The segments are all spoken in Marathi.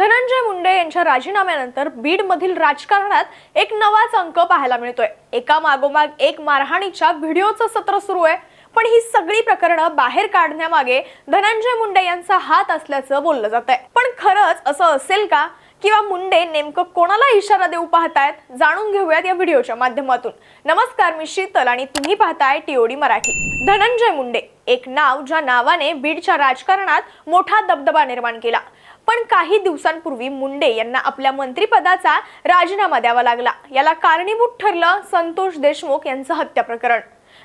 धनंजय मुंडे यांच्या राजीनाम्यानंतर बीडमधील राजकारणात एक नवाच अंक पाहायला मिळतोय. एका मागोमाग एक मारहाणीच्या व्हिडिओचं सत्र सुरू आहे. पण ही सगळी प्रकरणं बाहेर काढण्यामागे धनंजय मुंडे यांचा हात असल्याचं बोललं जात आहे पण खरंच असं असेल का? किंवा मुंडे नेमकं कोणाला इशारा देऊ पाहतायत? जाणून घेऊयात या व्हिडिओच्या माध्यमातून. नमस्कार मी शीतल आणि तुम्ही पाहताय टीओडी मराठी. धनंजय मुंडे एक नाव ज्या नावाने बीडच्या राजकारणात मोठा दबदबा निर्माण केला. पण काही दिवसांपूर्वी मुंडे यांना आपल्या मंत्रिपदाचा राजीनामा द्यावा लागला. याला कारणीभूत ठरलं संतोष देशमुख यांचं हत्या प्रकरण.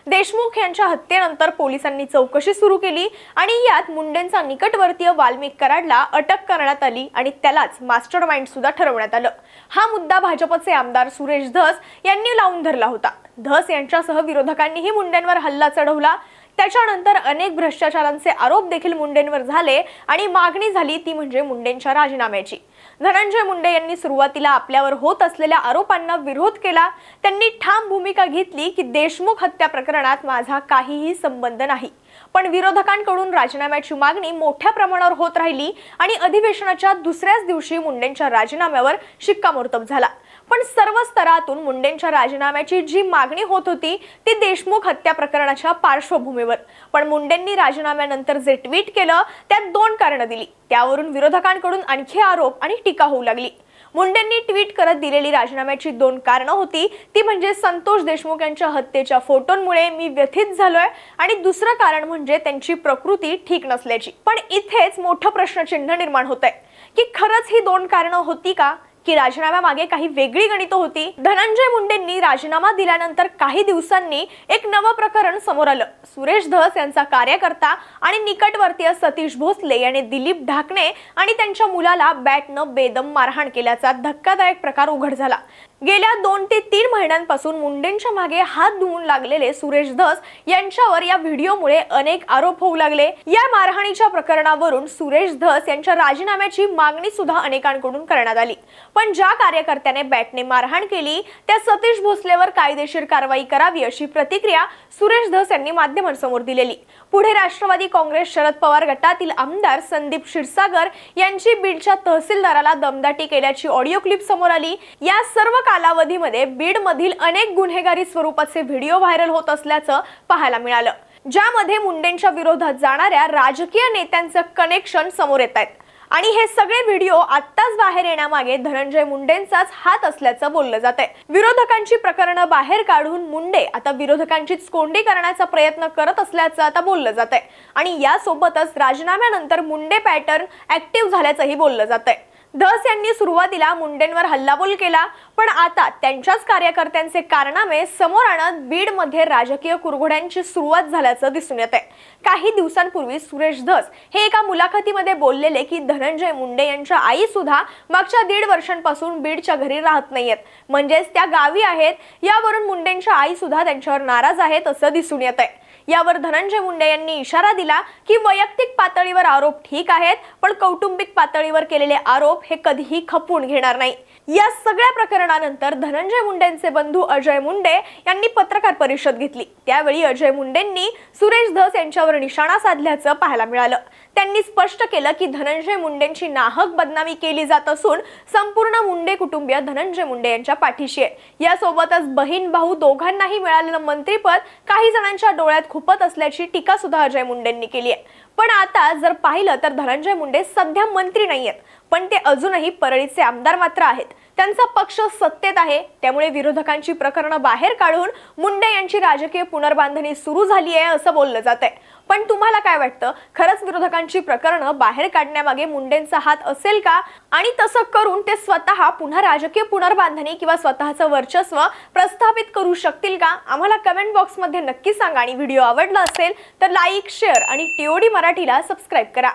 देशमुख यांच्या हत्येनंतर पोलिसांनी चौकशी सुरू केली आणि यात मुंडेंचा निकटवर्तीय वाल्मिक कराडला अटक करण्यात आली आणि त्यालाच मास्टर माइंड सुद्धा ठरवण्यात आलं. हा मुद्दा भाजपचे आमदार सुरेश धस यांनी लावून धरला होता. धस यांच्यासह विरोधकांनीही मुंडेंवर हल्ला चढवला. त्याच्यानंतर अनेक भ्रष्टाचारांचे आरोप देखील मुंडेंवर झाले आणि मागणी झाली ती म्हणजे मुंडेंच्या राजीनाम्याची. धनंजय मुंडे यांनी सुरुवातीला आपल्यावर होत असलेल्या आरोपांना विरोध केला. त्यांनी ठाम भूमिका घेतली की देशमुख हत्या प्रकरणात माझा काहीही संबंध नाही. पण विरोधकांकडून राजीनाम्याची मागणी मोठ्या प्रमाणावर होत राहिली आणि अधिवेशनाच्या दुसऱ्याच दिवशी मुंडेंच्या राजीनाम्यावर शिक्कामोर्तब झाला. पण सर्व स्तरातून मुंडेंच्या राजीनाम्याची जी मागणी होत होती ती देशमुख हत्या प्रकरणाच्या पार्श्वभूमीवर. पण मुंडेंनी राजीनाम्यानंतर जे ट्विट केलं त्यात दोन कारणं दिली. त्यावरून विरोधकांकडून आणखी आरोप आणि टीका होऊ लागली. मुंडेंनी ट्विट करत दिलेली राजीनाम्याची दोन कारणं होती ती म्हणजे संतोष देशमुख यांच्या हत्येच्या फोटोंमुळे मी व्यथित झालोय आणि दुसरं कारण म्हणजे त्यांची प्रकृती ठीक नसल्याची. पण इथेच मोठं प्रश्नचिन्ह निर्माण होत आहे की खरंच ही दोन कारणं होती का? की राजीनाम्यामागे काही वेगळी गणितं होती. धनंजय मुंडेंनी राजीनामा दिल्यानंतर काही दिवसांनी एक नवं प्रकरण समोर आलं. सुरेश धस यांचा कार्यकर्ता आणि निकटवर्तीय सतीश भोसले याने दिलीप ढाकणे आणि त्यांच्या मुलाला बॅटनं बेदम मारहाण केल्याचा धक्कादायक प्रकार उघड झाला. गेल्या दोन ते तीन महिन्यांपासून मुंडेंच्या मागे हात धुवून लागलेले सुरेश धस यांच्यावर या व्हिडिओमुळे अनेक आरोप होऊ लागले. या मारहाणीच्या प्रकरणावरून सुरेश धस यांच्या राजीनाम्याची मागणी सुद्धा अनेकांकडून करण्यात आली. पण ज्या कार्यकर्त्याने बॅटने मारहाण केली त्या सतीश भोसलेवर कायदेशीर कारवाई करावी अशी प्रतिक्रिया सुरेश धस यांनी माध्यमांसमोर दिलेली. पुढे राष्ट्रवादी काँग्रेस शरद पवार गटातील आमदार संदीप क्षीरसागर यांची बीडच्या तहसीलदाराला दमदाटी केल्याची ऑडिओ क्लिप समोर आली. या सर्व कालावधीमध्ये बीड मधील अनेक गुन्हेगारी स्वरूपाचे व्हिडिओ व्हायरल होत असल्याचं पाहायला मिळालं. ज्यामध्ये मुंडेंच्या विरोधात जाणाऱ्या राजकीय नेत्यांचं कनेक्शन समोर येत आहेत. आणि हे सगळे व्हिडिओ आत्ताच बाहेर येण्यामागे धनंजय मुंडेंचाच हात असल्याचं बोललं जात आहे विरोधकांची प्रकरणं बाहेर काढून मुंडे आता विरोधकांचीच कोंडी करण्याचा प्रयत्न करत असल्याचं आता बोललं जात आहे आणि यासोबतच राजीनाम्यानंतर मुंडे पॅटर्न ऍक्टिव्ह झाल्याचंही बोललं जात आहे धस यांनी सुरुवातीला मुंडेंवर हल्लाबोल केला पण आता त्यांच्याच कार्यकर्त्यांचे कारनामे समोर आणत बीडमध्ये राजकीय कुरघोड्यांची सुरुवात झाल्याचं दिसून येत आहे काही दिवसांपूर्वी सुरेश धस हे एका मुलाखतीमध्ये बोललेले की धनंजय मुंडे यांच्या आई सुद्धा मागच्या दीड वर्षांपासून बीडच्या घरी राहत नाहीयेत. म्हणजेच त्या गावी आहेत यावरून मुंडेंच्या आई सुद्धा त्यांच्यावर नाराज आहेत असं दिसून येत आहे यावर धनंजय मुंडे यांनी इशारा दिला की वैयक्तिक पातळीवर आरोप ठीक आहेत पण कौटुंबिक पातळीवर केलेले आरोप हे कधीही खपवून घेणार नाही. या सगळ्या प्रकरणानंतर धनंजय मुंडेंचे बंधू अजय मुंडे यांनी पत्रकार परिषद घेतली. त्यावेळी अजय मुंडेंनी सुरेश धस यांच्यावर निशाणा साधल्याचं पाहायला मिळालं. त्यांनी स्पष्ट केलं की धनंजय मुंडेंची नाहक बदनामी केली जात असून संपूर्ण मुंडे कुटुंबीय धनंजय मुंडे यांच्या पाठीशी आहे. यासोबतच बहीण भाऊ दोघांनाही मिळालेलं मंत्रीपद काही जणांच्या डोळ्यात खुपत असल्याची टीका सुद्धा अजय मुंडेंनी केली आहे. पण आता जर पाहिलं तर धनंजय मुंडे सध्या मंत्री नाहीयेत पण ते अजूनही परळीचे आमदार मात्र आहेत. त्यांचा पक्ष सत्तेत आहे. त्यामुळे विरोधकांची प्रकरणं बाहेर काढून मुंडे यांची राजकीय पुनर्बांधणी सुरू झाली आहे असं बोललं जात आहे. पण तुम्हाला काय वाटतं? खरंच विरोधकांची प्रकरणं बाहेर काढण्यामागे मुंडेंचा हात असेल का? आणि तसं करून ते स्वतः पुन्हा राजकीय पुनर्बांधणी किंवा स्वतःचं वर्चस्व प्रस्थापित करू शकतील का? आम्हाला कमेंट बॉक्समध्ये नक्की सांगा. आणि व्हिडिओ आवडला असेल तर लाईक शेअर आणि टीओडी मराठीला सबस्क्राईब करा.